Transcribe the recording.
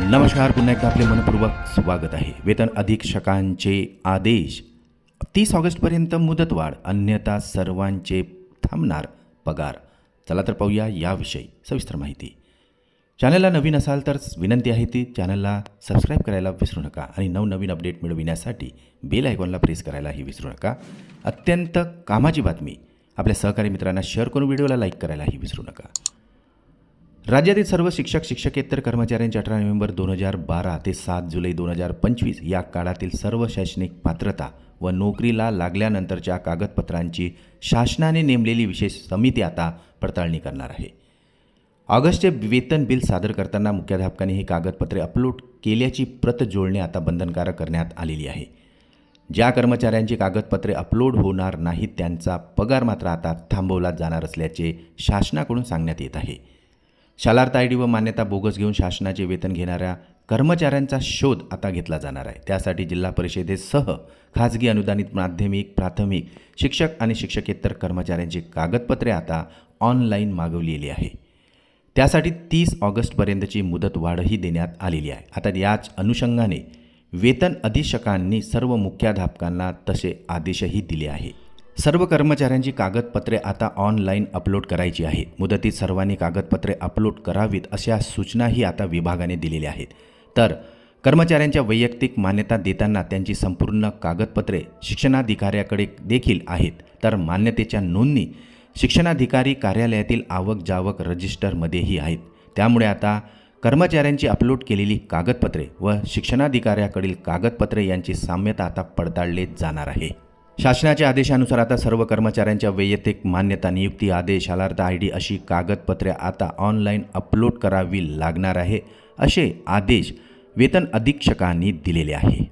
नमस्कार पुन्हा एकदा आपले मनपूर्वक स्वागत आहे. वेतन अधीक्षकांचे आदेश. तीस ऑगस्टपर्यंत मुदतवाढ अन्यथा सर्वांचे थांबणार पगार. चला तर पाहूया याविषयी सविस्तर माहिती. चॅनलला नवीन असाल तर विनंती आहे ती चॅनलला सबस्क्राईब करायला विसरू नका आणि नवनवीन अपडेट मिळविण्यासाठी बेल आयकॉनला प्रेस करायलाही विसरू नका. अत्यंत कामाची बातमी. आपल्या सहकारी मित्रांना शेअर करून व्हिडिओला लाईक करायलाही विसरू नका. राज्यातील सर्व शिक्षक शिक्षकेतर कर्मचाऱ्यांच्या अठरा नोव्हेंबर दोन हजार बारा ते सात जुलै दोन हजार पंचवीस या काळातील सर्व शैक्षणिक पात्रता व नोकरीला लागल्यानंतरच्या कागदपत्रांची शासनाने नेमलेली विशेष समिती आता पडताळणी करणार आहे. ऑगस्टचे वेतन बिल सादर करताना मुख्याध्यापकांनी ही कागदपत्रे अपलोड केल्याची प्रत जोडणे आता बंधनकारक करण्यात आलेली आहे. ज्या कर्मचाऱ्यांची कागदपत्रे अपलोड होणार नाहीत त्यांचा पगार मात्र आता थांबवला जाणार असल्याचे शासनाकडून सांगण्यात येत आहे. शालार्थ आय डी व मान्यता बोगस घेऊन शासनाचे वेतन घेणाऱ्या कर्मचाऱ्यांचा शोध आता घेतला जाणार आहे. त्यासाठी जिल्हा परिषदेसह खाजगी अनुदानित माध्यमिक प्राथमिक शिक्षक आणि शिक्षकेतर कर्मचाऱ्यांची कागदपत्रे आता ऑनलाईन मागवलेली आहे. त्यासाठी तीस ऑगस्टपर्यंतची मुदतवाढही देण्यात आलेली आहे. आता याच अनुषंगाने वेतन अधीक्षकांनी सर्व मुख्याध्यापकांना तसे आदेशही दिले आहे. सर्व कर्मचाऱ्यांची कागदपत्रे आता ऑनलाईन अपलोड करायची आहेत. मुदतीत सर्वांनी कागदपत्रे अपलोड करावीत अशा सूचनाही आता विभागाने दिलेल्या आहेत. तर कर्मचाऱ्यांच्या वैयक्तिक मान्यता देताना त्यांची संपूर्ण कागदपत्रे शिक्षणाधिकाऱ्याकडे देखील आहेत. तर मान्यतेच्या नोंदणी शिक्षणाधिकारी कार्यालयातील आवक जावक रजिस्टरमध्येही आहेत. त्यामुळे आता कर्मचाऱ्यांची अपलोड केलेली कागदपत्रे व शिक्षणाधिकाऱ्याकडील कागदपत्रे यांची साम्यता आता पडताळले जाणार आहे. शासनाच्या आदेशानुसार आता सर्व कर्मचाऱ्यांच्या वैयक्तिक मान्यता नियुक्ती आदेश अलार्थ आय डी अशी कागदपत्रे आता ऑनलाईन अपलोड करावी लागणार आहे असे आदेश वेतन अधीक्षकांनी दिलेले आहे.